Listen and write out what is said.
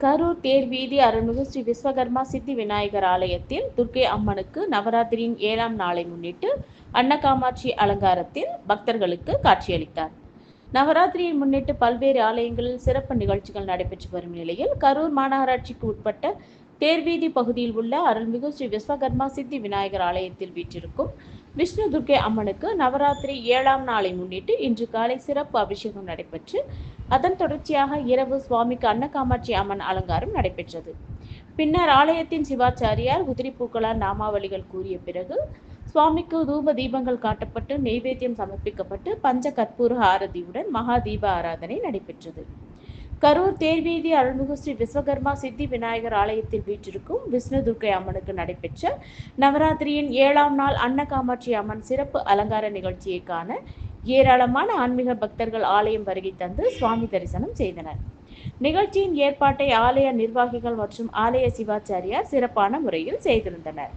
கரூர் தேர் வீதி அருள்மிகு ஸ்ரீ விஸ்வகர்மா சித்தி விநாயகர் ஆலயத்தில் துர்க்கை அம்மனுக்கு நவராத்திரியின் ஏழாம் நாளை முன்னிட்டு அன்னகாமாட்சி அலங்காரத்தில் பக்தர்களுக்கு காட்சியளித்தார். நவராத்திரியை முன்னிட்டு பல்வேறு ஆலயங்களில் சிறப்பு நிகழ்ச்சிகள் நடைபெற்று வரும் நிலையில் கரூர் மாநகராட்சிக்கு உட்பட்ட தேர்வீதி பகுதியில் உள்ள அருள்மிகு ஸ்ரீ விஸ்வகர்மா சித்தி விநாயகர் ஆலயத்தில் வீற்றிருக்கும் விஷ்ணு துர்க்கை அம்மனுக்கு நவராத்திரி ஏழாம் நாளை முன்னிட்டு இன்று காலை சிறப்பு அபிஷேகம் நடைபெற்று அதன் தொடர்ச்சியாக இரவு சுவாமிக்கு அன்னகாமாட்சி அம்மன் அலங்காரம் நடைபெற்றது. பின்னர் ஆலயத்தின் சிவாச்சாரியார் குதிரை பூக்களால் நாமாவளிகள் கூறிய பிறகு சுவாமிக்கு தூப தீபங்கள் காட்டப்பட்டு நெய்வேத்தியம் சமர்ப்பிக்கப்பட்டு பஞ்ச கற்பூர ஆரதியுடன் மகா தீப ஆராதனை நடைபெற்றது. கரூர் தேர்வீதி அருள்மிகு ஸ்ரீ விஸ்வகர்மா சித்தி விநாயகர் ஆலயத்தில் வீற்றிருக்கும் விஷ்ணு துர்க்கை அம்மனுக்கு நடைபெற்ற நவராத்திரியின் ஏழாம் நாள் அன்னகாமாட்சி அம்மன் சிறப்பு அலங்கார நிகழ்ச்சியை காண ஏராளமான ஆன்மீக பக்தர்கள் ஆலயம் வருகை தந்து சுவாமி தரிசனம் செய்தனர். நிகழ்ச்சியின் ஏற்பாட்டை ஆலய நிர்வாகிகள் மற்றும் ஆலய சிவாச்சாரியார் சிறப்பான முறையில் செய்திருந்தனர்.